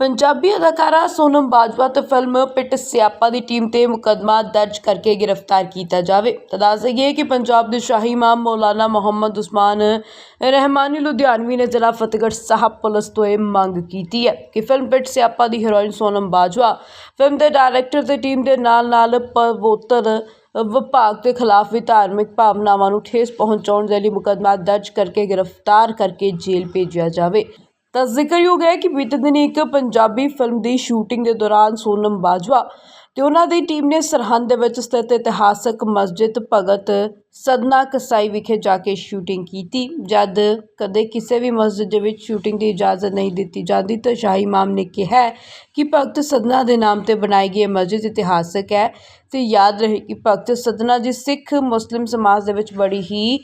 ਪੰਜਾਬੀ ਅਦਾਕਾਰਾ ਸੋਨਮ ਬਾਜਵਾ ਤੇ ਫਿਲਮ ਪਿੱਟ ਸਿਆਪਾ ਦੀ ਟੀਮ ਤੇ ਮੁਕੱਦਮਾ ਦਰਜ ਕਰਕੇ ਗ੍ਰਿਫਤਾਰ ਕੀਤਾ ਜਾਵੇ। ਤਾਂ ਦੱਸ ਦਈਏ ਕਿ ਪੰਜਾਬ ਦੇ ਸ਼ਾਹੀ ਇਮਾਮ ਮੌਲਾਨਾ ਮੁਹੰਮਦ ਉਸਮਾਨ ਰਹਿਮਾਨੀ ਲੁਧਿਆਣਵੀ ਨੇ ਜ਼ਿਲ੍ਹਾ ਫਤਿਹਗੜ੍ਹ ਸਾਹਿਬ ਪੁਲਿਸ ਤੋਂ ਇਹ ਮੰਗ ਕੀਤੀ ਹੈ ਕਿ ਫਿਲਮ ਪਿੱਟ ਸਿਆਪਾ ਦੀ ਹੀਰੋਇਨ ਸੋਨਮ ਬਾਜਵਾ ਫਿਲਮ ਦੇ ਡਾਇਰੈਕਟਰ ਤੇ ਟੀਮ ਦੇ ਨਾਲ ਨਾਲ ਪਵੋਤਰ ਵਿਭਾਗ ਦੇ ਖਿਲਾਫ ਵੀ ਧਾਰਮਿਕ ਭਾਵਨਾਵਾਂ ਨੂੰ ਠੇਸ ਪਹੁੰਚਾਉਣ ਦੇ ਲਈ ਮੁਕੱਦਮਾ ਦਰਜ ਕਰਕੇ ਗ੍ਰਿਫਤਾਰ ਕਰਕੇ ਜੇਲ੍ਹ ਭੇਜਿਆ ਜਾਵੇ। ਤਾਂ ਜ਼ਿਕਰਯੋਗ ਹੈ ਕਿ ਬੀਤੇ ਦਿਨੀ ਇੱਕ ਪੰਜਾਬੀ ਫਿਲਮ ਦੀ ਸ਼ੂਟਿੰਗ ਦੇ ਦੌਰਾਨ ਸੋਨਮ ਬਾਜਵਾ ਤੇ ਉਹਨਾਂ ਦੀ ਟੀਮ ਨੇ ਸਰਹੰਦ ਦੇ ਵਿੱਚ ਸਥਿਤ ਇਤਿਹਾਸਕ ਮਸਜਿਦ ਭਗਤ ਸਦਨਾ ਕਸਾਈ ਵਿਖੇ ਜਾ ਕੇ ਸ਼ੂਟਿੰਗ ਕੀਤੀ। ਜਦ ਕਦੇ ਕਿਸੇ ਵੀ ਮਸਜਿਦ ਦੇ ਵਿੱਚ ਸ਼ੂਟਿੰਗ ਦੀ ਇਜਾਜ਼ਤ ਨਹੀਂ ਦਿੱਤੀ ਜਾਂਦੀ ਤਾਂ ਸ਼ਾਹੀ ਇਮਾਮ ਨੇ ਕਿਹਾ ਕਿ ਭਗਤ ਸਦਨਾ ਦੇ ਨਾਮ ਤੇ ਬਣਾਈ ਗਈ ਇਹ ਮਸਜਿਦ ਇਤਿਹਾਸਕ ਹੈ ਤੇ ਯਾਦ ਰਹੇ ਕਿ ਭਗਤ ਸਦਨਾ ਜੀ ਸਿੱਖ ਮੁਸਲਿਮ ਸਮਾਜ ਦੇ ਵਿੱਚ ਬੜੀ ਹੀ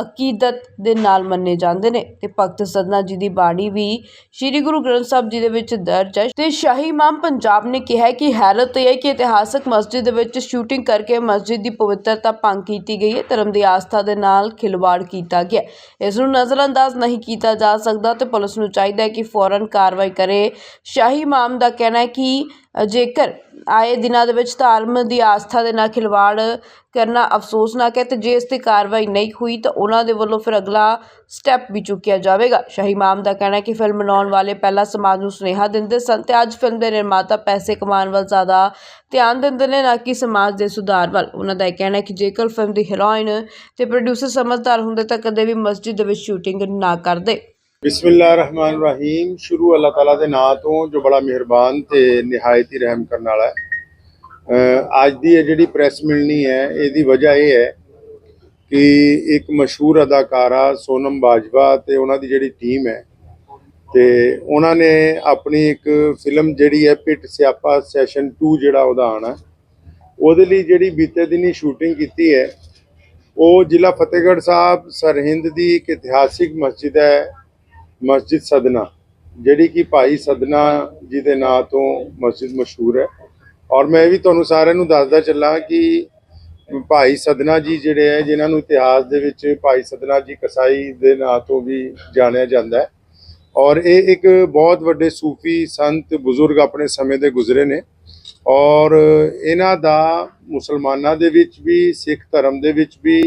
ਅਕੀਦਤ ਦੇ ਨਾਲ ਮੰਨੇ ਜਾਂਦੇ ਨੇ ਤੇ ਭਗਤ ਸਦਨਾ ਜੀ ਦੀ ਬਾਣੀ ਵੀ ਸ੍ਰੀ ਗੁਰੂ ਗ੍ਰੰਥ ਸਾਹਿਬ ਜੀ ਦੇ ਵਿੱਚ ਦਰਜ ਹੈ ਤੇ ਸ਼ਾਹੀ ਇਮਾਮ ਪੰਜਾਬ ਨੇ ਕਿਹਾ ਕਿ ਹੈਰਤ ਇਹ ਹੈ ਕਿ ਇਤਿਹਾਸਕ ਮਸਜਿਦ ਦੇ ਵਿੱਚ ਸ਼ੂਟਿੰਗ ਕਰਕੇ ਮਸਜਿਦ ਦੀ ਪਵਿੱਤਰਤਾ ਭੰਗ ਕੀਤੀ ਗਈ ਹੈ, ਧਰਮ ਦੀ ਆਸਥਾ ਦੇ ਨਾਲ ਖਿਲਵਾੜ ਕੀਤਾ ਗਿਆ ਇਸ ਨੂੰ ਨਜ਼ਰਅੰਦਾਜ਼ ਨਹੀਂ ਕੀਤਾ ਜਾ ਸਕਦਾ ਤੇ ਪੁਲਿਸ ਨੂੰ ਚਾਹੀਦਾ ਹੈ ਕਿ ਫੌਰਨ ਕਾਰਵਾਈ ਕਰੇ। ਸ਼ਾਹੀ ਇਮਾਮ ਦਾ ਕਹਿਣਾ ਹੈ ਕਿ ਜੇਕਰ ਆਏ ਦਿਨਾਂ ਦੇ ਵਿੱਚ ਧਰਮ ਦੀ ਆਸਥਾ ਦੇ ਨਾਲ ਖਿਲਵਾੜ ਕਰਨਾ ਅਫਸੋਸਨਾਕ ਹੈ ਅਤੇ ਜੇ ਇਸ ਤੇ ਕਾਰਵਾਈ ਨਹੀਂ ਹੋਈ ਤਾਂ ਉਹਨਾਂ ਦੇ ਵੱਲੋਂ ਫਿਰ ਅਗਲਾ ਸਟੈਪ ਵੀ ਚੁੱਕਿਆ ਜਾਵੇਗਾ। ਸ਼ਾਹੀ ਇਮਾਮ ਦਾ ਕਹਿਣਾ ਹੈ ਕਿ ਫਿਲਮ ਬਣਾਉਣ ਵਾਲੇ ਪਹਿਲਾਂ ਸਮਾਜ ਨੂੰ ਸੁਨੇਹਾ ਦਿੰਦੇ ਸਨ ਤੇ ਅੱਜ ਫਿਲਮ ਦੇ ਨਿਰਮਾਤਾ ਪੈਸੇ ਕਮਾਉਣ ਵੱਲ ਜ਼ਿਆਦਾ ਧਿਆਨ ਦਿੰਦੇ ਨੇ ਨਾ ਕਿ ਸਮਾਜ ਦੇ ਸੁਧਾਰ ਵੱਲ। ਉਹਨਾਂ ਦਾ ਇਹ ਕਹਿਣਾ ਹੈ ਕਿ ਜੇਕਰ ਫਿਲਮ ਦੀ ਹੀਰੋਇਨ ਤੇ ਪ੍ਰੋਡਿਊਸਰ ਸਮਝਦਾਰ ਹੁੰਦੇ ਤਾਂ ਕਦੇ ਵੀ ਮਸਜਿਦ ਦੇ ਵਿੱਚ ਸ਼ੂਟਿੰਗ ਨਾ ਕਰਦੇ। ਬਿਸਮਿਲ੍ਲਾਹਿਰਰਹਿਮਾਨਿਰਰਹੀਮ ਸ਼ੁਰੂ ਅੱਲਾਹ ਤਾਲਾ ਦੇ ਨਾਂ ਤੋਂ ਜੋ ਬੜਾ ਮਿਹਰਬਾਨ ਤੇ ਨਿਹਾਇਤ ਹੀ ਰਹਿਮ ਕਰਨ ਵਾਲਾ ਹੈ ਅੱਜ ਦੀ ਇਹ ਜਿਹੜੀ ਪ੍ਰੈਸ ਮਿਲਣੀ ਹੈ ਇਹਦੀ ਵਜ੍ਹਾ ਇਹ ਹੈ ਕਿ ਇੱਕ ਮਸ਼ਹੂਰ ਅਦਾਕਾਰਾ ਸੋਨਮ ਬਾਜਵਾ ਤੇ ਉਹਨਾਂ ਦੀ ਜਿਹੜੀ ਟੀਮ ਹੈ ਤੇ ਉਹਨਾਂ ਨੇ ਆਪਣੀ ਇੱਕ ਫਿਲਮ ਜਿਹੜੀ ਹੈ ਪਿੱਟ ਸਿਆਪਾ ਸੈਸ਼ਨ 2 ਜਿਹੜਾ ਉਹਦਾ ਆਣਾ ਉਹਦੇ ਲਈ ਜਿਹੜੀ ਬੀਤੇ ਦਿਨੀ ਸ਼ੂਟਿੰਗ ਕੀਤੀ ਹੈ ਉਹ ਜ਼ਿਲ੍ਹਾ ਫਤਿਹਗੜ੍ਹ ਸਾਹਿਬ ਸਰਹਿੰਦ ਦੀ ਇੱਕ ਇਤਿਹਾਸਿਕ ਮਸਜਿਦ ਹੈ ਮਸਜਿਦ ਸਦਨਾ, ਜਿਹੜੀ ਕਿ ਭਾਈ ਸਦਨਾ ਜੀ ਦੇ ਨਾਂ ਤੋਂ ਮਸਜਿਦ ਮਸ਼ਹੂਰ ਹੈ। ਔਰ ਮੈਂ ਇਹ ਵੀ ਤੁਹਾਨੂੰ ਸਾਰਿਆਂ ਨੂੰ ਦੱਸਦਾ ਚੱਲਾਂ ਕਿ ਭਾਈ ਸਦਨਾ ਜੀ ਜਿਹੜੇ ਹੈ, ਜਿਨ੍ਹਾਂ ਨੂੰ ਇਤਿਹਾਸ ਦੇ ਵਿੱਚ ਭਾਈ ਸਦਨਾ ਜੀ ਕਸਾਈ ਦੇ ਨਾਂ ਤੋਂ ਵੀ ਜਾਣਿਆ ਜਾਂਦਾ ਹੈ। ਔਰ ਇਹ ਇੱਕ ਬਹੁਤ ਵੱਡੇ ਸੂਫੀ ਸੰਤ ਬਜ਼ੁਰਗ ਆਪਣੇ ਸਮੇਂ ਦੇ ਗੁਜ਼ਰੇ ਨੇ। ਔਰ ਇਹਨਾਂ ਦਾ ਮੁਸਲਮਾਨਾਂ ਦੇ ਵਿੱਚ ਵੀ, ਸਿੱਖ ਧਰਮ ਦੇ ਵਿੱਚ ਵੀ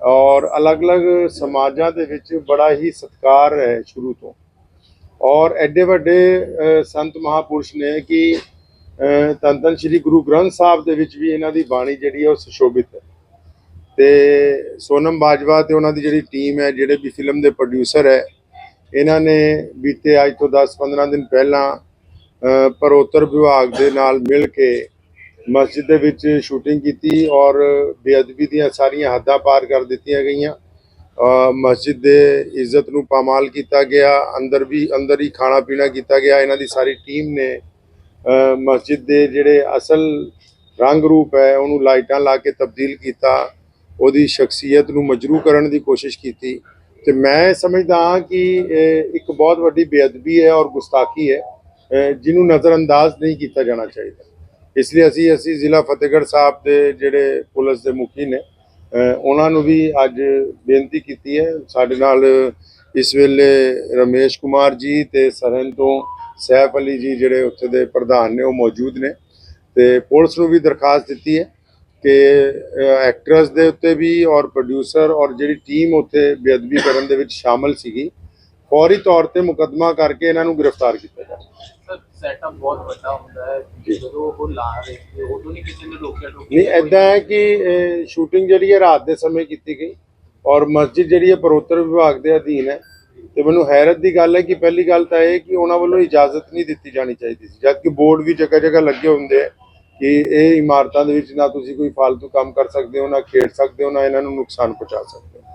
ਔਰ ਅਲੱਗ-ਅਲੱਗ ਸਮਾਜਾਂ ਦੇ ਵਿੱਚ ਬੜਾ ਹੀ ਸਤਿਕਾਰ ਹੈ ਸ਼ੁਰੂ ਤੋਂ। ਔਰ ਐਡੇ ਵੱਡੇ ਸੰਤ ਮਹਾਪੁਰਸ਼ ਨੇ ਕਿ ਅ, ਧੰਨ ਸ੍ਰੀ ਗੁਰੂ ਗ੍ਰੰਥ ਸਾਹਿਬ ਦੇ ਵਿੱਚ ਵੀ ਇਹਨਾਂ ਦੀ ਬਾਣੀ ਜਿਹੜੀ ਹੈ ਉਹ ਸੁਸ਼ੋਭਿਤ ਹੈ। ਤੇ ਸੋਨਮ ਬਾਜਵਾ ਤੇ ਉਹਨਾਂ ਦੀ ਜਿਹੜੀ ਟੀਮ ਹੈ ਜਿਹੜੇ ਵੀ ਫਿਲਮ ਦੇ ਪ੍ਰੋਡਿਊਸਰ ਹੈ ਇਹਨਾਂ ਨੇ ਬੀਤੇ ਅੱਜ ਤੋਂ 10-15 ਦਿਨ ਪਹਿਲਾਂ ਅ, ਪਰੋਤਰ ਵਿਭਾਗ ਦੇ ਨਾਲ ਮਿਲ ਕੇ ਮਸਜਿਦ ਦੇ ਵਿੱਚ ਸ਼ੂਟਿੰਗ ਕੀਤੀ ਔਰ ਬੇਅਦਬੀ ਦੀਆਂ ਸਾਰੀਆਂ ਹੱਦਾਂ ਪਾਰ ਕਰ ਦਿੱਤੀਆਂ ਗਈਆਂ। ਮਸਜਿਦ ਦੇ ਇੱਜ਼ਤ ਨੂੰ ਪਾਮਾਲ ਕੀਤਾ ਗਿਆ ਅੰਦਰ ਵੀ ਅੰਦਰ ਹੀ ਖਾਣਾ ਪੀਣਾ ਕੀਤਾ ਗਿਆ। ਇਹਨਾਂ ਦੀ ਸਾਰੀ ਟੀਮ ਨੇ ਮਸਜਿਦ ਦੇ ਜਿਹੜੇ ਅਸਲ ਰੰਗ ਰੂਪ ਹੈ ਉਹਨੂੰ ਲਾਈਟਾਂ ਲਾ ਕੇ ਤਬਦੀਲ ਕੀਤਾ। ਉਹਦੀ ਸ਼ਖਸੀਅਤ ਨੂੰ ਮਜਰੂ ਕਰਨ ਦੀ ਕੋਸ਼ਿਸ਼ ਕੀਤੀ। ਤੇ ਮੈਂ ਸਮਝਦਾ ਹਾਂ ਕਿ ਇੱਕ ਬਹੁਤ ਵੱਡੀ ਬੇਅਦਬੀ ਹੈ ਔਰ ਗੁਸਤਾਖੀ ਹੈ। ਅ, ਜਿਹਨੂੰ ਨਜ਼ਰਅੰਦਾਜ਼ ਨਹੀਂ ਕੀਤਾ ਜਾਣਾ ਚਾਹੀਦਾ। ਇਸ ਲਈ ਅਸੀਂ ਅਸੀਂ ਜ਼ਿਲ੍ਹਾ ਫਤਿਹਗੜ੍ਹ ਸਾਹਿਬ ਦੇ ਜਿਹੜੇ ਪੁਲਿਸ ਦੇ ਮੁਖੀ ਨੇ ਉਹਨਾਂ ਨੂੰ ਵੀ ਅੱਜ ਬੇਨਤੀ ਕੀਤੀ ਹੈ। ਸਾਡੇ ਨਾਲ ਇਸ ਵੇਲੇ ਰਮੇਸ਼ ਕੁਮਾਰ ਜੀ ਤੇ ਸਰਹੰਦ ਤੋਂ ਸੈਫ ਅਲੀ ਜੀ ਜਿਹੜੇ ਉੱਥੇ ਦੇ ਪ੍ਰਧਾਨ ਨੇ, ਉਹ ਮੌਜੂਦ ਨੇ ਤੇ ਪੁਲਿਸ ਨੂੰ ਵੀ ਦਰਖਾਸਤ ਦਿੱਤੀ ਹੈ ਕਿ ਐਕਟਰਸ ਦੇ ਉੱਤੇ ਵੀ ਔਰ ਪ੍ਰੋਡਿਊਸਰ ਔਰ ਜਿਹੜੀ ਟੀਮ ਉੱਥੇ ਬੇਅਦਬੀ ਕਰਨ ਦੇ ਵਿੱਚ ਸ਼ਾਮਲ ਸੀਗੀ। ਫੌਰੀ ਤੌਰ ਤੇ ਮੁਕੱਦਮਾ ਕਰਕੇ ਇਹਨਾਂ ਨੂੰ ਗ੍ਰਿਫਤਾਰ ਕੀਤਾ ਜਾਵੇ। ਸੈਟਅਪ ਬਹੁਤ ਵੱਡਾ ਹੁੰਦਾ ਹੈ ਜੀ। ਜਦੋਂ ਉਹ ਲਾ ਰਹੇ ਸੀ ਉਦੋਂ ਨਹੀਂ ਕਿਸੇ ਨੇ ਰੋਕਿਆ ਟੋਕਿਆ ਨਹੀਂ ਐਦਾਂ ਹੈ ਕਿ ਸ਼ੂਟਿੰਗ ਜਿਹੜੀ ਹੈ ਰਾਤ ਦੇ ਸਮੇਂ ਕੀਤੀ ਗਈ ਔਰ ਮਸਜਿਦ ਜਿਹੜੀ ਹੈ ਪਰੋਤਰ ਵਿਭਾਗ ਦੇ ਅਧੀਨ ਹੈ। ਤੇ ਮੈਨੂੰ ਹੈਰਤ ਦੀ ਗੱਲ ਹੈ ਕਿ ਪਹਿਲੀ ਗੱਲ ਤਾਂ ਇਹ ਕਿ ਉਹਨਾਂ ਵੱਲੋਂ ਇਜਾਜ਼ਤ ਨਹੀਂ ਦਿੱਤੀ ਜਾਣੀ ਚਾਹੀਦੀ ਸੀ ਜਦ ਕਿ ਬੋਰਡ ਵੀ ਜਗ੍ਹਾ ਜਗ੍ਹਾ ਲੱਗੇ ਹੁੰਦੇ ਆ ਕਿ ਇਹ ਇਮਾਰਤਾਂ ਦੇ ਵਿੱਚ ਨਾ ਤੁਸੀਂ ਕੋਈ ਫालतू ਕੰਮ ਕਰ ਸਕਦੇ ਹੋ ਨਾ ਖੇਡ ਸਕਦੇ ਹੋ ਨਾ ਇਹਨਾਂ ਨੂੰ ਨੁਕਸਾਨ ਪਹੁੰਚਾ ਸਕਦੇ ਹੋ।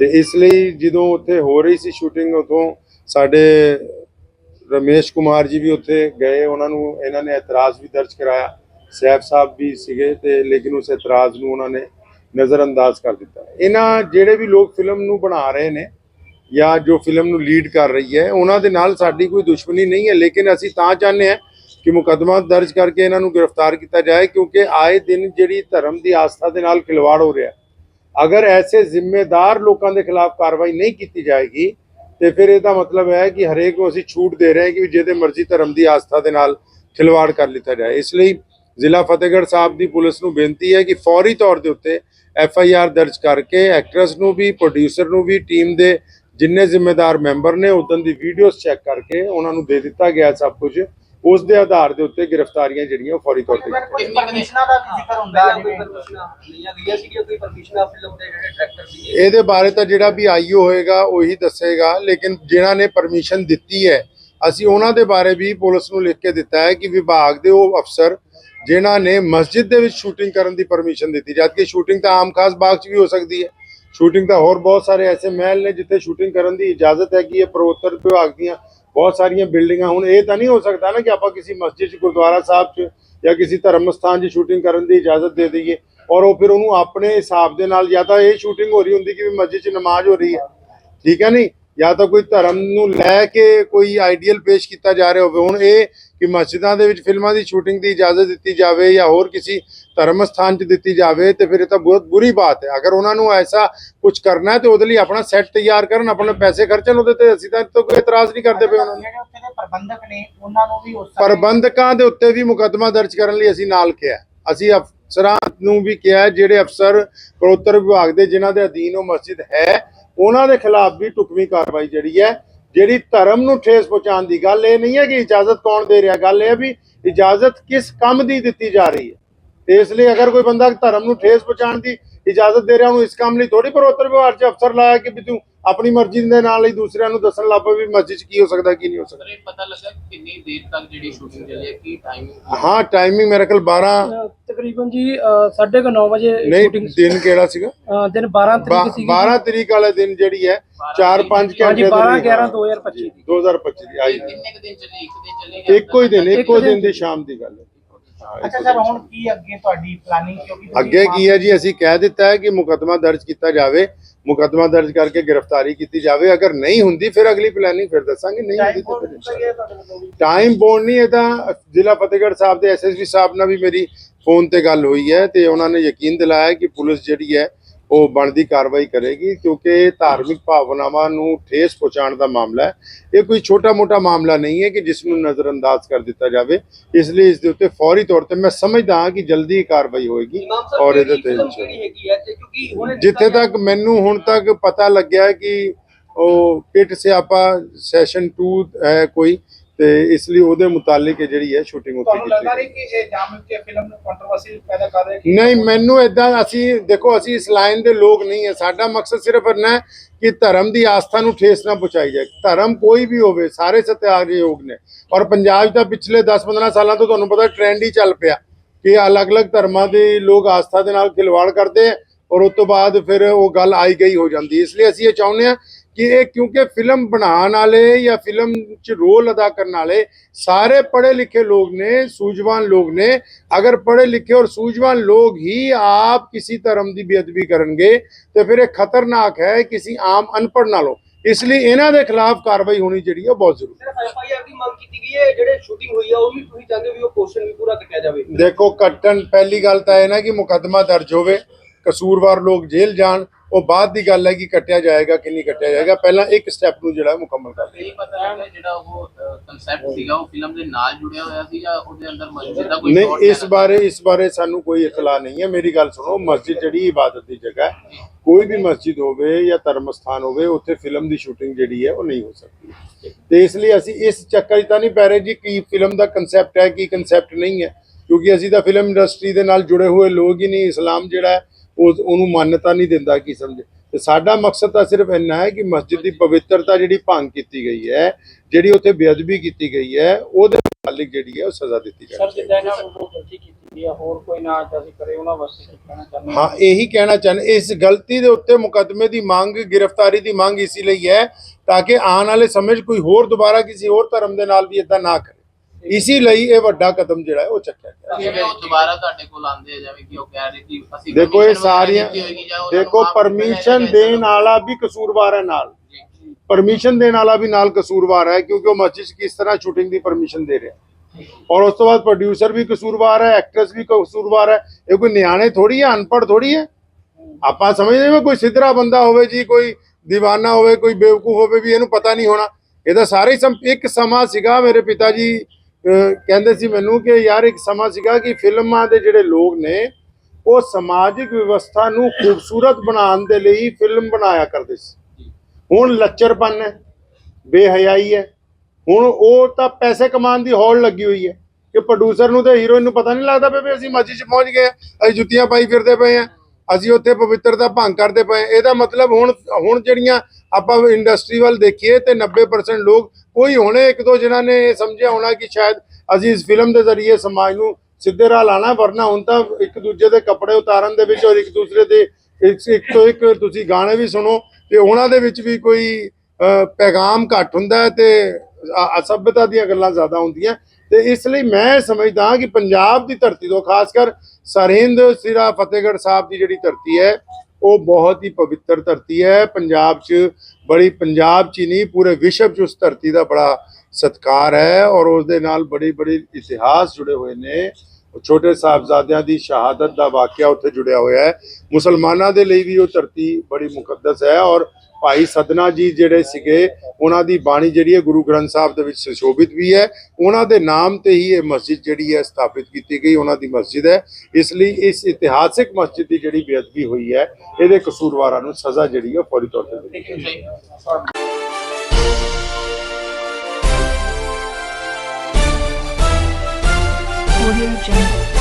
ਤੇ ਇਸ ਲਈ ਜਦੋਂ ਉੱਥੇ ਹੋ ਰਹੀ ਸੀ ਸ਼ੂਟਿੰਗ ਉਦੋਂ ਸਾਡੇ ਰਮੇਸ਼ ਕੁਮਾਰ ਜੀ ਵੀ ਉੱਥੇ ਗਏ, ਉਹਨਾਂ ਨੂੰ ਇਹਨਾਂ ਨੇ ਇਤਰਾਜ਼ ਵੀ ਦਰਜ ਕਰਾਇਆ। ਸੈਫ ਸਾਹਿਬ ਵੀ ਸੀਗੇ ਤੇ ਲੇਕਿਨ ਉਸ ਇਤਰਾਜ਼ ਨੂੰ ਉਹਨਾਂ ਨੇ ਨਜ਼ਰਅੰਦਾਜ਼ ਕਰ ਦਿੱਤਾ। ਇਹਨਾਂ ਜਿਹੜੇ ਵੀ ਲੋਕ ਫਿਲਮ ਨੂੰ ਬਣਾ ਰਹੇ ਨੇ ਜਾਂ ਜੋ ਫਿਲਮ ਨੂੰ ਲੀਡ ਕਰ ਰਹੀ ਹੈ, ਉਹਨਾਂ ਦੇ ਨਾਲ ਸਾਡੀ ਕੋਈ ਦੁਸ਼ਮਣੀ ਨਹੀਂ ਹੈ। ਲੇਕਿਨ ਅਸੀਂ ਤਾਂ ਚਾਹੁੰਦੇ ਹਾਂ ਕਿ ਮੁਕੱਦਮਾ ਦਰਜ ਕਰਕੇ ਇਹਨਾਂ ਨੂੰ ਗ੍ਰਿਫਤਾਰ ਕੀਤਾ ਜਾਏ, ਕਿਉਂਕਿ ਆਏ ਦਿਨ ਜਿਹੜੀ ਧਰਮ ਦੀ ਆਸਥਾ ਦੇ ਨਾਲ ਖਿਲਵਾੜ ਹੋ ਰਿਹਾ ਅਗਰ ਐਸੇ ਜ਼ਿੰਮੇਦਾਰ ਲੋਕਾਂ ਦੇ ਖਿਲਾਫ ਕਾਰਵਾਈ ਨਹੀਂ ਕੀਤੀ ਜਾਏਗੀ, ਤੇ ਫਿਰ ਇਹਦਾ ਮਤਲਬ ਹੈ ਕਿ ਹਰੇਕ ਨੂੰ ਅਸੀਂ ਛੂਟ ਦੇ ਰਹੇ ਹਾਂ ਕਿ ਵੀ ਜਿਹਦੇ ਮਰਜ਼ੀ ਧਰਮ ਦੀ ਆਸਥਾ ਦੇ ਨਾਲ ਖਿਲਵਾੜ ਕਰ ਲਿੱਤਾ ਜਾਏ। ਇਸ ਲਈ ਜ਼ਿਲ੍ਹਾ ਫਤਿਹਗੜ੍ਹ ਸਾਹਿਬ ਦੀ ਪੁਲਿਸ ਨੂੰ ਬੇਨਤੀ ਹੈ ਕਿ ਫੌਰੀ ਤੌਰ ਦੇ ਉੱਤੇ ਐਫ ਆਈ ਆਰ ਦਰਜ ਕਰਕੇ ਐਕਟਰਸ ਨੂੰ ਵੀ, ਪ੍ਰੋਡਿਊਸਰ ਨੂੰ ਵੀ, ਟੀਮ ਦੇ ਜਿੰਨੇ ਜ਼ਿੰਮੇਦਾਰ ਮੈਂਬਰ ਨੇ ਉਦੋਂ ਦੀ ਵੀਡੀਓਜ਼ ਚੈੱਕ ਕਰਕੇ ਉਹਨਾਂ ਨੂੰ ਦੇ ਦਿੱਤਾ ਗਿਆ ਸਭ ਕੁਝ। ਉਸ ਦੇ ਆਧਾਰ ਦੇ ਉੱਤੇ ਗ੍ਰਿਫਤਾਰੀਆਂ ਜਿਹੜੀਆਂ ਉਹ ਫੌਰੀ ਤੌਰ ਤੇ ਕੋਈ ਪਰਮਿਸ਼ਨਾਂ ਦਾ ਵੀ ਜ਼ਿਕਰ ਹੁੰਦਾ ਹੈ? ਕੋਈ ਪਰਮਿਸ਼ਨਾਂ ਲਈਆਂ ਗਈਆਂ ਸੀਗੀਆਂ ਕੋਈ ਪਰਮਿਸ਼ਨਾਂ ਫਿਲਮ ਦੇ ਜਿਹੜੇ ਡਾਇਰੈਕਟਰ ਸੀਗੇ। ਇਹਦੇ ਬਾਰੇ ਤਾਂ ਜਿਹੜਾ ਵੀ ਆਈਓ ਹੋਏਗਾ ਉਹੀ ਦੱਸੇਗਾ ਲੇਕਿਨ ਜਿਨ੍ਹਾਂ ਨੇ ਪਰਮਿਸ਼ਨ ਦਿੱਤੀ ਹੈ ਅਸੀਂ ਉਹਨਾਂ ਦੇ ਬਾਰੇ ਵੀ ਪੁਲਿਸ ਨੂੰ ਲਿਖ ਕੇ ਦਿੱਤਾ ਹੈ ਕਿ ਵਿਭਾਗ ਦੇ ਉਹ ਅਫਸਰ ਜਿਨ੍ਹਾਂ ਨੇ ਮਸਜਿਦ ਦੇ ਵਿੱਚ ਸ਼ੂਟਿੰਗ ਕਰਨ ਦੀ ਪਰਮਿਸ਼ਨ ਦਿੱਤੀ ਜਦਕਿ ਸ਼ੂਟਿੰਗ ਤਾਂ ਆਮ ਖਾਸ ਬਾਗ 'ਚ ਵੀ ਹੋ ਸਕਦੀ ਹੈ। ਸ਼ੂਟਿੰਗ ਤਾਂ ਹੋਰ ਬਹੁਤ ਸਾਰੇ ਐਸੇ ਮਹਿਲ ਨੇ ਜਿੱਥੇ ਸ਼ੂਟਿੰਗ ਕਰਨ ਦੀ ਇਜਾਜ਼ਤ ਹੈ ਪ੍ਰੋਤਰ ਵਿਭਾਗ ਦੀਆਂ ਬਹੁਤ ਸਾਰੀਆਂ ਬਿਲਡਿੰਗਾਂ ਹੁਣ ਇਹ ਤਾਂ ਨਹੀਂ ਹੋ ਸਕਦਾ ਨਾ ਕਿ ਆਪਾਂ ਕਿਸੇ ਮਸਜਿਦ 'ਚ, ਗੁਰਦੁਆਰਾ ਸਾਹਿਬ 'ਚ ਜਾਂ ਕਿਸੇ ਧਰਮ ਸਥਾਨ 'ਚ ਸ਼ੂਟਿੰਗ ਕਰਨ ਦੀ ਇਜਾਜ਼ਤ ਦੇ ਦਈਏ ਔਰ ਉਹ ਫਿਰ ਉਹਨੂੰ ਆਪਣੇ ਹਿਸਾਬ ਦੇ ਨਾਲ ਜਾਂ ਤਾਂ ਇਹ ਸ਼ੂਟਿੰਗ ਹੋ ਰਹੀ ਹੁੰਦੀ ਕਿ ਵੀ ਮਸਜਿਦ 'ਚ ਨਮਾਜ਼ ਹੋ ਰਹੀ ਹੈ। ਠੀਕ ਹੈ ਨਹੀਂ? ਜਾਂ ਤਾਂ ਕੋਈ ਧਰਮ ਨੂੰ ਲੈ ਕੇ ਕੋਈ ਆਈਡੀਅਲ ਪੇਸ਼ ਕੀਤਾ ਜਾ ਰਿਹਾ ਹੋਵੇ। ਹੁਣ ਇਹ ਕਿ ਮਸਜਿਦਾਂ ਦੇ ਵਿੱਚ ਫਿਲਮਾਂ ਦੀ ਸ਼ੂਟਿੰਗ ਦੀ ਇਜਾਜ਼ਤ ਦਿੱਤੀ ਜਾਵੇ ਜਾਂ ਹੋਰ ਕਿਸੇ ਧਰਮ ਸਥਾਨ 'ਚ ਦਿੱਤੀ ਜਾਵੇ ਤੇ ਫਿਰ ਇਹ ਤਾਂ ਬਹੁਤ ਬੁਰੀ ਬਾਤ ਹੈ। ਅਗਰ ਉਹਨਾਂ ਨੂੰ ਐਸਾ ਕੁਝ ਕਰਨਾ ਹੈ ਤੇ ਉਹਦੇ ਲਈ ਆਪਣਾ ਸੈੱਟ ਤਿਆਰ ਕਰਨ ਆਪਣੇ ਪੈਸੇ ਖਰਚਣ ਉਹਦੇ ਤੇ ਅਸੀਂ ਤਾਂ ਕੋਈ ਇਤਰਾਜ਼ ਨਹੀਂ ਕਰਦੇ ਪਏ ਉਹਨਾਂ ਨੂੰ। ਜਿਹੜੇ ਉੱਥੇ ਦੇ ਪ੍ਰਬੰਧਕ ਨੇ ਉਹਨਾਂ ਨੂੰ ਵੀ ਉਸ ਸਮੇਂ ਪ੍ਰਬੰਧਕਾਂ ਦੇ ਉੱਤੇ ਵੀ ਮੁਕੱਦਮਾ ਦਰਜ ਕਰਨ ਲਈ ਅਸੀਂ ਨਾਲ ਕਿਹਾ ਅਸੀਂ ਅਫਸਰਾਂ ਨੂੰ ਵੀ ਕਿਹਾ ਜਿਹੜੇ ਅਫਸਰ ਪ੍ਰੋਤਰ ਵਿਭਾਗ ਦੇ ਜਿਨ੍ਹਾਂ ਦੇ ਅਧੀਨ ਉਹ ਮਸਜਿਦ ਹੈ ਉਹਨਾਂ ਦੇ ਖਿਲਾਫ ਵੀ ਟੁਕਵੀਂ ਕਾਰਵਾਈ ਜਿਹੜੀ ਹੈ ਜਿਹੜੀ ਧਰਮ ਨੂੰ ਠੇਸ ਪਹੁੰਚਾਉਣ ਦੀ ਗੱਲ ਇਹ ਨਹੀਂ ਹੈ ਕਿ ਇਜਾਜ਼ਤ ਕੌਣ ਦੇ ਰਿਹਾ। ਗੱਲ ਇਹ ਹੈ ਵੀ ਇਜਾਜ਼ਤ ਕਿਸ ਕੰਮ ਦੀ ਦਿੱਤੀ ਜਾ ਰਹੀ ਹੈ? ਤੇ ਇਸ ਲਈ ਅਗਰ ਕੋਈ ਬੰਦਾ ਧਰਮ ਨੂੰ ਠੇਸ ਪਹੁੰਚਾਉਣ ਦੀ ਇਜਾਜ਼ਤ ਦੇ ਰਿਹਾ ਉਹਨੂੰ ਇਸ ਕੰਮ ਲਈ ਥੋੜੀ ਪ੍ਰੋਤਰ ਵਿਭਾਗ 'ਚ ਅਫਸਰ ਲਾਇਆ ਕਿ ਵੀ ਤੂੰ ਆਪਣੀ ਮਰਜ਼ੀ ਦੇ ਨਾਲ ਹੀ ਦੂਸਰਿਆਂ ਨੂੰ ਦੱਸਣ ਲੱਗ ਪਏ ਵੀ ਮਸਜਿਦ 'ਚ ਕੀ ਹੋ ਸਕਦਾ ਕੀ ਨਹੀਂ ਹੋ ਸਕਦਾ। ਪਤਾ ਲੱਗਾ ਕਿ ਕਿੰਨੀ ਦੇਰ ਤੱਕ ਜਿਹੜੀ ਸ਼ੂਟਿੰਗ ਚੱਲੀ ਹੈ ਕੀ ਟਾਈਮਿੰਗ ਹਾਂ ਟਾਈਮਿੰਗ ਮੇਰੇ ਕੋਲ 12 ਅ, ਤਕਰੀਬਨ ਜੀ 9:30 ਵਜੇ ਨਹੀਂ ਸ਼ੂਟਿੰਗ ਦਿਨ ਕਿਹੜਾ ਸੀਗਾ? ਦਿਨ 12 ਤਰੀਕ ਸੀਗੀ 12 ਤਰੀਕ ਵਾਲੇ ਦਿਨ ਜਿਹੜੀ ਹੈ 4-5 ਘੰਟੇ ਦੇ 12 ਲਈ, 11 ਹਾਂ, 2025 ਦੀ 2025 ਦੀ। ਆਈ। ਕਿੰਨੇ ਦਿਨ ਚੱਲੀ? ਇੱਕ ਦਿਨ ਚੱਲੀ ਇੱਕੋ ਹੀ ਦਿਨ ਇੱਕ ਦਿਨ ਦੀ ਸ਼ਾਮ ਦੀ ਗੱਲ ਹੈ। ਅੱਛਾ ਦਿਨ ਸਰ ਦੀ ਹੁਣ ਕੀ ਅੱਗੇ ਤੁਹਾਡੀ ਪਲਾਨਿੰਗ ਕਿਉਂਕਿ ਤੁਸੀਂ ਅੱਗੇ ਕੀ ਹੈ ਜੀ ਅਸੀਂ ਕਹਿ ਦਿੱਤਾ ਹੈ ਕਿ ਮੁਕੱਦਮਾ ਦਰਜ ਕੀਤਾ ਜਾਵੇ ਮੁਕੱਦਮਾ ਦਰਜ ਕਰਕੇ ਗ੍ਰਿਫਤਾਰੀ ਕੀਤੀ ਜਾਵੇ ਅਗਰ ਨਹੀਂ ਹੁੰਦੀ ਫਿਰ ਅਗਲੀ ਪਲੈਨਿੰਗ ਫਿਰ ਦੱਸਾਂਗੇ ਨਹੀਂ ਹੁੰਦੀ ਤਾਂ ਫਿਰ ਇਨਸ਼ਾਅੱਲਾ। ਟਾਈਮ ਬੋਰਡ ਨਹੀਂ ਇਹ ਤਾਂ ਜ਼ਿਲ੍ਹਾ ਫਤਿਹਗੜ੍ਹ ਸਾਹਿਬ ਦੇ ਐਸਐਸਪੀ ਸਾਹਿਬ ਨਾਲ ਵੀ ਮੇਰੀ ਫੋਨ ਤੇ ਗੱਲ ਹੋਈ ਹੈ ਤੇ ਉਹਨਾਂ ਨੇ ਯਕੀਨ ਦਿਲਾਇਆ ਕਿ ਪੁਲਿਸ ਜਿਹੜੀ ਹੈ ਉਹ ਬਣਦੀ ਕਾਰਵਾਈ ਕਰੇਗੀ ਕਿਉਂਕਿ ਧਾਰਮਿਕ ਭਾਵਨਾਵਾਂ ਨੂੰ ਠੇਸ ਪਹੁੰਚਾਉਣ ਦਾ ਮਾਮਲਾ ਹੈ। ਇਹ ਕੋਈ ਛੋਟਾ-ਮੋਟਾ ਮਾਮਲਾ ਨਹੀਂ ਹੈ ਕਿ ਜਿਸ ਨੂੰ ਨਜ਼ਰਅੰਦਾਜ਼ ਕਰ ਦਿੱਤਾ ਜਾਵੇ। ਇਸ ਲਈ ਇਸ ਦੇ ਉੱਤੇ ਫੌਰੀ ਤੌਰ ਤੇ ਮੈਂ ਸਮਝਦਾ ਹਾਂ ਕਿ ਜਲਦੀ ਕਾਰਵਾਈ ਹੋਏਗੀ ਔਰ ਇਹਦੇ ਤੇ ਜਿੱਥੇ ਤੱਕ ਮੈਨੂੰ ਹੁਣ ਤੱਕ ਪਤਾ ਲੱਗਿਆ ਹੈ ਕਿ ਉਹ ਪਿਟ ਸਿਆਪਾ ਸੈਸ਼ਨ 2 ਹੈ ਕੋਈ। ਤੇ ਇਸ ਲਈ ਉਹਦੇ ਮੁਤਾਲਿਕ ਜਿਹੜੀ ਹੈ ਸ਼ੂਟਿੰਗ ਉੱਥੇ ਤੁਹਾਨੂੰ ਲੱਗਦਾ ਕੀਤੀ ਨਹੀਂ ਕਿ ਇਹ ਜਾਮ ਕੇ ਫਿਲਮ ਨੂੰ ਕੰਟਰੋਵਰਸੀ ਪੈਦਾ ਕਰ ਰਿਹਾ ਗਈ। ਨਹੀਂ ਮੈਨੂੰ ਇਦਾਂ ਅਸੀਂ ਦੇਖੋ ਅਸੀਂ ਇਸ ਲਾਈਨ ਦੇ ਲੋਕ ਨਹੀਂ ਹੈ ਸਾਡਾ ਮਕਸਦ ਸਿਰਫ ਇੰਨਾ ਹੈ ਕਿ ਧਰਮ ਦੀ ਆਸਥਾ ਨੂੰ ਠੇਸ ਨਾ ਪਹੁੰਚਾਈ ਜਾਏ ਧਰਮ ਕੋਈ ਵੀ ਹੋਵੇ ਸਾਰੇ ਸਤਿਆਰਯੋਗ ਨੇ ਔਰ ਪੰਜਾਬ ਤਾਂ ਪਿਛਲੇ 10-15 ਸਾਲਾਂ ਤੋਂ ਤੁਹਾਨੂੰ ਪਤਾ ਟ੍ਰੈਂਡ ਹੀ ਚੱਲ ਪਿਆ ਕਿ ਅਲੱਗ-ਅਲੱਗ ਧਰਮਾਂ ਦੇ ਲੋਕ ਆਸਥਾ ਦੇ ਨਾਲ ਖਿਲਵਾੜ ਕਰਦੇ ਆ ਔਰ ਉਸ ਤੋਂ ਬਾਅਦ ਫਿਰ ਉਹ ਗੱਲ ਆਈ ਗਈ ਹੋ ਜਾਂਦੀ। ਇਸ ਲਈ ਅਸੀਂ ਇਹ ਚਾਹੁੰਦੇ ਹਾਂ ਕਿ ਇਹ ਕਿਉਂਕਿ ਫਿਲਮ ਬਣਾਉਣ ਵਾਲੇ ਜਾਂ ਫਿਲਮ 'ਚ ਰੋਲ ਅਦਾ ਕਰਨ ਵਾਲੇ ਸਾਰੇ ਪੜ੍ਹੇ ਲਿਖੇ ਲੋਕ ਨੇ ਸੂਝਵਾਨ ਲੋਕ ਨੇ। ਅਗਰ ਪੜ੍ਹੇ ਲਿਖੇ ਔਰ ਸੂਝਵਾਨ ਲੋਕ ਹੀ ਆਪ ਕਿਸੇ ਧਰਮ ਦੀ ਬੇਅਦਬੀ ਕਰਨਗੇ ਤੇ ਫਿਰ ਇਹ ਖਤਰਨਾਕ ਹੈ ਕਿਸੇ ਆਮ ਅਨਪੜ੍ਹ ਨਾਲੋਂ ਇਸ ਲਈ ਇਹਨਾਂ ਦੇ ਖਿਲਾਫ ਕਾਰਵਾਈ ਹੋਣੀ ਜਿਹੜੀ ਹੈ ਬਹੁਤ ਜ਼ਰੂਰੀ ਹੈ। ਸਿਰਫ ਐਫਆਈਆਰ ਦੀ ਮੰਗ ਕੀਤੀ ਗਈ ਹੈ ਜਿਹੜੇ ਸ਼ੂਟਿੰਗ ਹੋਈ ਆ ਉਹ ਵੀ ਤੁਸੀਂ ਚਾਹੁੰਦੇ ਹੋ ਵੀ ਉਹ ਪੋਰਸ਼ਨ ਵੀ ਪੂਰਾ ਕੱਟਿਆ ਜਾਵੇ? ਦੇਖੋ ਕੱਟਣ ਪਹਿਲੀ ਗੱਲ ਤਾਂ ਇਹ ਨਾ ਕਿ ਮੁਕੱਦਮਾ ਦਰਜ ਹੋਵੇ ਕਸੂਰਵਾਰ ਲੋਕ ਜੇਲ੍ਹ ਜਾਣ ਉਹ ਬਾਅਦ ਦੀ ਗੱਲ ਹੈ ਕਿ ਕੱਟਿਆ ਜਾਏਗਾ ਕਿ ਨਹੀਂ ਕੱਟਿਆ ਜਾਏਗਾ। ਪਹਿਲਾਂ ਇੱਕ ਸਟੈਪ ਨੂੰ ਜਿਹੜਾ ਮੁਕੰਮਲ ਕਰ ਇਹ ਪਤਾ ਲੱਗਾ ਜਿਹੜਾ ਉਹ ਕਨਸੈਪਟ ਸੀਗਾ ਉਹ ਫਿਲਮ ਦੇ ਨਾਲ ਜੁੜਿਆ ਹੋਇਆ ਸੀ ਜਾਂ ਉਹਦੇ ਅੰਦਰ ਮਸਜਿਦ ਦਾ ਕੋਈ ਨਹੀਂ shot ਇਸ ਬਾਰੇ ਇਸ ਬਾਰੇ ਸਾਨੂੰ ਕੋਈ ਇਤਲਾ ਨਹੀਂ ਹੈ। ਮੇਰੀ ਗੱਲ ਸੁਣੋ ਮਸਜਿਦ ਜਿਹੜੀ ਇਬਾਦਤ ਦੀ ਜਗ੍ਹਾ ਹੈ ਕੋਈ ਵੀ ਮਸਜਿਦ ਹੋਵੇ ਜਾਂ ਧਰਮ ਸਥਾਨ ਹੋਵੇ ਉੱਥੇ ਫਿਲਮ ਦੀ ਸ਼ੂਟਿੰਗ ਜਿਹੜੀ ਹੈ ਉਹ ਨਹੀਂ ਹੋ ਸਕਦੀ। ਤੇ ਇਸ ਲਈ ਅਸੀਂ ਇਸ ਚੱਕਰ 'ਚ ਤਾਂ ਨਹੀਂ ਪੈ ਰਹੇ ਜੀ ਕੀ ਫਿਲਮ ਦਾ ਕਨਸੈਪਟ ਹੈ ਕੀ ਕਨਸੈਪਟ ਨਹੀਂ ਹੈ। ਕਿਉਂਕਿ ਅਸੀਂ ਤਾਂ ਫਿਲਮ ਇੰਡਸਟਰੀ ਦੇ ਨਾਲ ਜੁੜੇ ਹੋਏ ਲੋਕ ਹੀ ਨਹੀਂ। ਇਸਲਾਮ ਜਿਹੜਾ ਹੈ ਉਹ ਉਹਨੂੰ ਮਾਨਤਾ ਨਹੀਂ ਦਿੰਦਾ ਕੀ ਸਮਝੇ। ਤੇ ਸਾਡਾ ਮਕਸਦ ਤਾਂ ਸਿਰਫ ਇੰਨਾ ਹੈ ਕਿ ਮਸਜਿਦ ਦੀ ਪਵਿੱਤਰਤਾ ਜਿਹੜੀ ਭੰਗ ਕੀਤੀ ਗਈ ਹੈ ਜਿਹੜੀ ਉੱਥੇ ਬੇਅਦਬੀ ਕੀਤੀ ਗਈ ਹੈ ਉਹਦੇ ਮੁਤਾਲਿਕ ਜਿਹੜੀ ਹੈ ਉਹ ਸਜ਼ਾ ਦਿੱਤੀ ਜਾਵੇ ਸਰ ਜਿੱਦਾਂ ਇਹਨਾਂ ਨੂੰ ਗਲਤੀ ਕੀਤੀ ਹੈ ਹੋਰ ਕੋਈ ਨਾ ਦੀ ਕਰੇ ਉਹਨਾਂ ਵਾਸਤੇ ਕੀ ਕਹਿਣਾ ਚਾਹੁੰਦੇ ਹਾਂ? ਇਹੀ ਕਹਿਣਾ ਚਾਹੁੰਦੇ ਇਸ ਗਲਤੀ ਦੇ ਉੱਤੇ ਮੁਕੱਦਮੇ ਦੀ ਮੰਗ ਗ੍ਰਿਫਤਾਰੀ ਦੀ ਮੰਗ ਇਸੇ ਲਈ ਹੈ ਤਾਂ ਕਿ ਆਉਣ ਵਾਲੇ ਸਮੇਂ 'ਚ ਕੋਈ ਹੋਰ ਦੁਬਾਰਾ ਕਿਸੇ ਹੋਰ ਧਰਮ ਦੇ ਨਾਲ ਵੀ ਇਦਾਂ ਨਾ ਕਰੇ। ਇਸੇ ਲਈ ਇਹ ਵੱਡਾ ਕਦਮ ਜਿਹੜਾ ਹੈ ਉਹ ਚੱਕਿਆ ਗਿਆ। ਜਿਵੇਂ ਉਹ ਦੁਬਾਰਾ ਤੁਹਾਡੇ ਕੋਲ ਆਉਂਦੇ ਆ ਜਿਵੇਂ ਕਿ ਉਹ ਕਹਿ ਰਹੇ ਕਿ ਅਸੀਂ ਦੇਖੋ ਇਹ ਸਾਰੀਆਂ ਦੇਖੋ ਪਰਮਿਸ਼ਨ ਦੇਣ ਵਾਲਾ ਵੀ ਕਸੂਰਵਾਰ ਹੈ ਨਾਲ। ਪਰਮਿਸ਼ਨ ਦੇਣ ਵਾਲਾ ਵੀ ਨਾਲ ਕਸੂਰਵਾਰ ਹੈ ਕਿਉਂਕਿ ਉਹ ਮਸਜਿਦ ਕਿਸ ਤਰ੍ਹਾਂ ਸ਼ੂਟਿੰਗ ਦੀ ਪਰਮਿਸ਼ਨ ਦੇ ਰਿਹਾ। ਔਰ ਉਸ ਤੋਂ ਬਾਅਦ ਪ੍ਰੋਡਿਊਸਰ ਵੀ ਕਸੂਰਵਾਰ ਹੈ ਐਕਟਰਸ ਵੀ ਕਸੂਰਵਾਰ ਹੈ। ਇਹ ਕੋਈ ਨਿਆਣੇ ਥੋੜੀ ਹੈ ਅਨਪੜ੍ਹ ਥੋੜੀ ਹੈ? ਆਪਾਂ ਸਮਝਦੇ ਹਾਂ ਕੋਈ ਸਿੱਧਰਾ ਬੰਦਾ ਹੋਵੇ ਜੀ ਕੋਈ دیਵਾਨਾ ਹੋਵੇ ਕੋਈ ਬੇਵਕੂਫ ਹੋਵੇ ਵੀ ਇਹਨੂੰ ਪਤਾ ਨਹੀਂ ਹੋਣਾ। ਇਹ ਤਾਂ ਸਾਰੇ ਇੱਕ ਸਮਾਂ ਸੀਗਾ ਮੇਰੇ ਪਿਤਾ ਜੀ ਕਹਿੰਦੇ ਸੀ ਮੈਨੂੰ ਕਿ ਯਾਰ ਇੱਕ ਸਮਾਂ ਸੀਗਾ ਕਿ ਫਿਲਮਾਂ ਦੇ ਜਿਹੜੇ ਲੋਕ ਨੇ, ਉਹ ਸਮਾਜਿਕ ਵਿਵਸਥਾ ਨੂੰ ਖੂਬਸੂਰਤ ਬਣਾਉਣ ਦੇ ਲਈ ਫਿਲਮ ਬਣਾਇਆ ਕਰਦੇ ਸੀ। ਹੁਣ ਲੱਚਰਪਨ ਹੈ, ਬੇਹਯਾਈ ਹੈ। ਹੁਣ ਉਹ ਤਾਂ ਪੈਸੇ ਕਮਾਉਣ ਦੀ ਹੌਲ ਲੱਗੀ ਹੋਈ ਹੈ ਕਿ ਪ੍ਰੋਡਿਊਸਰ ਨੂੰ ਤੇ ਹੀਰੋਇਨ ਨੂੰ ਪਤਾ ਨਹੀਂ ਲੱਗਦਾ ਪਿਆ ਵੀ ਅਸੀਂ ਮਸਜਿਦ 'ਚ ਪਹੁੰਚ ਗਏ ਅਸੀਂ ਜੁੱਤੀਆਂ ਪਾਈ ਫਿਰਦੇ ਪਏ ਆ ਅਸੀਂ ਉੱਥੇ ਪਵਿੱਤਰਤਾ ਭੰਗ ਕਰਦੇ ਪਏ ਇਹਦਾ ਮਤਲਬ ਹੁਣ ਹੁਣ ਜਿਹੜੀਆਂ ਆਪਾਂ ਇੰਡਸਟਰੀ ਵੱਲ ਦੇਖੀਏ ਤੇ 90% ਲੋਕ ਕੋਈ ਹੋਣੇ ਇੱਕ ਦੋ ਜਿਨ੍ਹਾਂ ਨੇ ਇਹ ਸਮਝਿਆ ਹੋਣਾ ਕਿ ਸ਼ਾਇਦ ਅਸੀਂ ਇਸ ਫਿਲਮ ਦੇ ਜ਼ਰੀਏ ਸਮਾਜ ਨੂੰ ਸਿੱਧੇ ਰਾਹ ਲਾਣਾ, ਵਰਨਾ ਹੁਣ ਤਾਂ ਇੱਕ ਦੂਜੇ ਦੇ ਕੱਪੜੇ ਉਤਾਰਨ ਦੇ ਵਿੱਚ ਔਰ ਇੱਕ ਦੂਸਰੇ ਦੇ ਇੱਕ ਤੋਂ ਇੱਕ ਤੁਸੀਂ ਗਾਣੇ ਵੀ ਸੁਣੋ ਤੇ ਉਹਨਾਂ ਦੇ ਵਿੱਚ ਵੀ ਕੋਈ ਪੈਗਾਮ ਘੱਟ ਹੁੰਦਾ ਹੈ ਤੇ ਅ- ਅਸਭਿਅਤਾ ਦੀਆਂ ਗੱਲਾਂ ਜ਼ਿਆਦਾ ਹੁੰਦੀਆਂ। ਤੇ ਇਸ ਲਈ ਮੈਂ ਸਮਝਦਾ ਕਿ ਪੰਜਾਬ ਦੀ ਧਰਤੀ ਤੋਂ ਖਾਸ ਕਰ ਸਰਹਿੰਦ ਸਿਰਾ, ਫਤਿਹਗੜ੍ਹ ਸਾਹਿਬ ਦੀ ਜਿਹੜੀ ਧਰਤੀ ਹੈ ਉਹ ਬਹੁਤ ਹੀ ਪਵਿੱਤਰ ਧਰਤੀ ਹੈ। ਪੰਜਾਬ 'ਚ ਬੜੀ ਪੰਜਾਬ 'ਚ ਹੀ ਨਹੀਂ, ਪੂਰੇ ਵਿਸ਼ਵ 'ਚ ਉਸ ਧਰਤੀ ਦਾ ਬੜਾ ਸਤਿਕਾਰ ਹੈ ਔਰ ਉਸ ਦੇ ਨਾਲ ਬੜੀ ਬੜੀ ਇਤਿਹਾਸ ਜੁੜੇ ਹੋਏ ਨੇ। ਛੋਟੇ ਸਾਹਿਬਜ਼ਾਦਿਆਂ ਦੀ ਸ਼ਹਾਦਤ ਦਾ ਵਾਕਿਆ ਉੱਥੇ ਜੁੜਿਆ ਹੋਇਆ ਹੈ। ਮੁਸਲਮਾਨਾਂ ਦੇ ਲਈ ਵੀ ਉਹ ਧਰਤੀ ਬੜੀ ਮੁਕੱਦਸ ਹੈ ਔਰ ਭਾਈ ਸਦਨਾ ਜੀ ਜਿਹੜੇ ਸੀਗੇ, ਉਹਨਾਂ ਦੀ ਬਾਣੀ ਜਿਹੜੀ ਹੈ ਗੁਰੂ ਗ੍ਰੰਥ ਸਾਹਿਬ ਦੇ ਵਿੱਚ ਸੁਸ਼ੋਭਿਤ ਵੀ ਹੈ। ਉਹਨਾਂ ਦੇ ਨਾਮ ਤੇ ਹੀ ਇਹ ਮਸਜਿਦ ਜਿਹੜੀ ਹੈ ਸਥਾਪਿਤ ਕੀਤੀ ਗਈ, ਉਹਨਾਂ ਦੀ ਮਸਜਿਦ ਹੈ। ਇਸ ਲਈ ਇਸ ਇਤਿਹਾਸਿਕ ਮਸਜਿਦ ਦੀ ਜਿਹੜੀ ਬੇਅਦਬੀ ਹੋਈ ਹੈ, ਇਹਦੇ ਕਸੂਰਵਾਰਾਂ ਨੂੰ ਸਜ਼ਾ ਜਿਹੜੀ ਹੈ ਫੌਰੀ ਤੌਰ ਤੇ ਮਿਲੇਗੀ ਸਹੀ Audio Jungle.